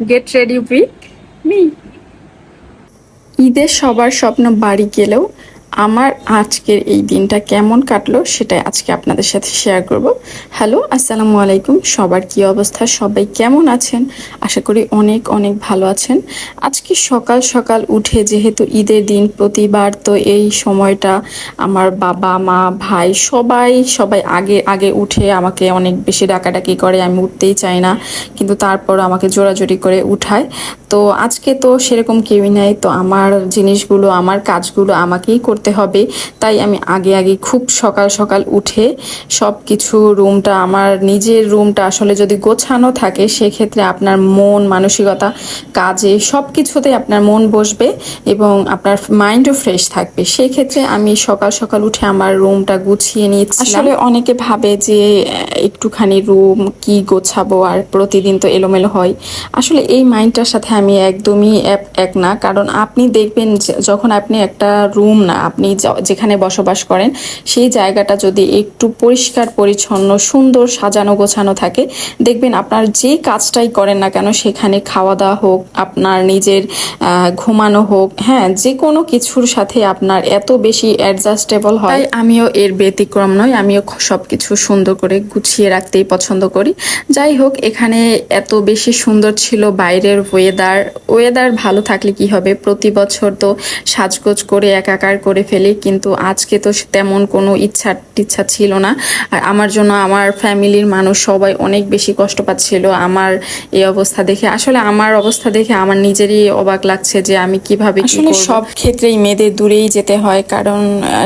Get ready with me ঈদের সবার স্বপ্ন বাড়ি গেলেও আমার আজকের এই দিনটা কেমন কাটলো সেটাই আজকে আপনাদের সাথে শেয়ার করব। হ্যালো আসসালামু আলাইকুম। সবার কি অবস্থা? সবাই কেমন আছেন? আশা করি অনেক অনেক ভালো আছেন। আজকে সকাল সকাল উঠে যেহেতু ঈদের দিন, প্রতিবার তো এই সময়টা আমার বাবা, মা, ভাই সবাই সবাই আগে আগে উঠে আমাকে অনেক বেশি ডাকাডাকি করে, আমি উঠতেই চাই না, কিন্তু তারপর আমাকে জোরাজোরি করে উঠায়। তো আজকে তো সেরকম কেউই নাই, তো আমার জিনিসগুলো, আমার কাজগুলো আমাকেই করতে হবে। তাই আমি আগে আগে খুব সকাল সকাল উঠে সব কিছু রুমটা, আমার নিজের রুমটা আসলে যদি গোছানো থাকে, সেক্ষেত্রে আপনার মন, মানসিকতা, কাজে সব কিছুতেই আপনার মন বসবে এবং আপনার মাইন্ডও ফ্রেশ থাকবে। সেক্ষেত্রে আমি সকাল সকাল উঠে আমার রুমটা গুছিয়ে নিচ্ছি আসলে অনেকে ভাবে যে একটুখানি রুম কি গোছাবো আর প্রতিদিন তো এলোমেলো হয়। আসলে এই মাইন্ডটার সাথে আমি একদমই এক- না। কারণ আপনি দেখবেন যখন আপনি একটা রুম না আপনি যেখানে বসবাস করেন, সেই জায়গাটা যদি একটু পরিষ্কার, পরিচ্ছন্ন, সুন্দর, সাজানো, গোছানো থাকে, দেখবেন আপনার যে কাজটাই করেন না কেন, সেখানে খাওয়া দাওয়া হোক, আপনার নিজের ঘুমানো হোক হ্যাঁ যে কোনো কিছুর সাথে আপনার এত বেশি অ্যাডজাস্টেবল হয়। আমিও এর ব্যতিক্রম নয় আমিও সব কিছু সুন্দর করে গুছিয়ে রাখতেই পছন্দ করি। যাই হোক, এখানে এত বেশি সুন্দর ছিল বাইরের ওয়েদার ওয়েদার ভালো থাকলে কি হবে? প্রতি বছর তো সাজগোজ করে, একাকার করে ফেলি কিন্তু আজকে তো তেমন কোনো ইচ্ছা টিচ্ছা ছিল না। আর আমার জন্য আমার ফ্যামিলির মানুষ সবাই অনেক বেশি কষ্ট পাচ্ছিল আমার এই অবস্থা দেখে। আসলে আমার অবস্থা দেখে আমার নিজেরই অবাক লাগছে যে আমি কীভাবে আসলে সব ক্ষেত্রেই মেয়েদের দূরেই যেতে হয় কারণ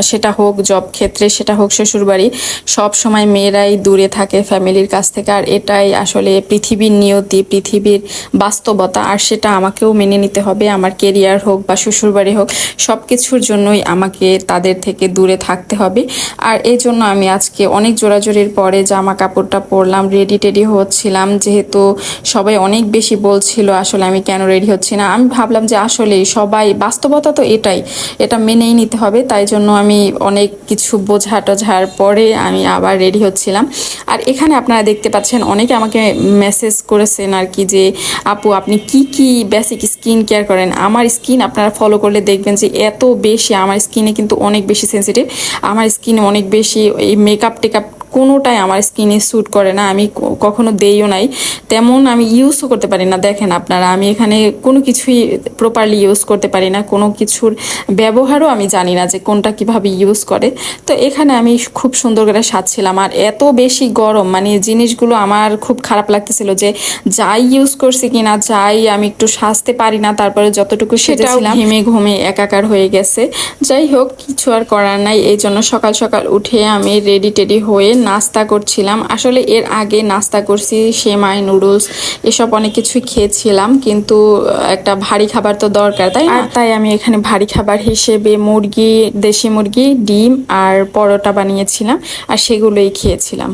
সেটা হোক জব ক্ষেত্রে সেটা হোক শ্বশুরবাড়ি সব সময় মেয়েরাই দূরে থাকে ফ্যামিলির কাছ থেকে। আর এটাই আসলে পৃথিবীর নিয়তি পৃথিবীর বাস্তবতা আর সেটা আমাকেও মেনে নিতে হবে। আমার কেরিয়ার হোক বা শ্বশুরবাড়ি হোক সব কিছুর জন্যই আমাকে তাদের থেকে দূরে থাকতে হবে। আর এই জন্য আমি আজকে অনেক জোরাজোরির পরে জামা কাপড়টা পরলাম রেডি টেডি হচ্ছিলাম। যেহেতু সবাই অনেক বেশি বলছিল, আসলে আমি কেন রেডি হচ্ছি না? আমি ভাবলাম যে আসলে সবাই, বাস্তবতা তো এটাই, এটা মেনেই নিতে হবে। তাই জন্য আমি অনেক কিছু বোঝা টোঝার পরে আমি আবার রেডি হচ্ছিলাম। আর এখানে আপনারা দেখতে পাচ্ছেন, অনেকে আমাকে মেসেজ করেছেন আর কি যে, আপু, আপনি কি কি বেসিক স্কিন কেয়ার করেন? আমার স্কিন আপনারা ফলো করলে দেখবেন যে এত বেশি, আমার কিন্তু অনেক বেশি সেন্সিটিভ আমার স্কিনে অনেক বেশি এই মেকআপ টেকআপ কোনোটাই আমার স্কিনে স্যুট করে না আমি কখনো দেইও নাই। তেমন আমি ইউজও করতে পারি না দেখেন আপনারা আমি এখানে কোনো কিছুই প্রপারলি ইউজ করতে পারি না কোনো কিছুর ব্যবহারও আমি জানি না যে কোনটা কীভাবে ইউজ করে। তো এখানে আমি খুব সুন্দর করে সাজছিলাম আর এত বেশি গরম মানে জিনিসগুলো আমার খুব খারাপ লাগতেছিল যে যাই ইউজ করছি কি না যাই আমি একটু সাজতে পারি না তারপরে যতটুকু সেটাও ঘেমে ঘুমে একাকার হয়ে গেছে। যাই হোক কিছু আর করার নাই এই জন্য সকাল সকাল উঠে আমি রেডি টেডি হয়ে নাস্তা করছিলাম। আসলে এর আগে নাস্তা করছি, সেমাই, নুডলস, এসব অনেক কিছুই খেয়েছিলাম, কিন্তু একটা ভারী খাবার তো দরকার, তাই আর তাই আমি এখানে ভারী খাবার হিসেবে মুরগি, দেশি মুরগি, ডিম আর পরোটা বানিয়েছিলাম, আর সেগুলোই খেয়েছিলাম।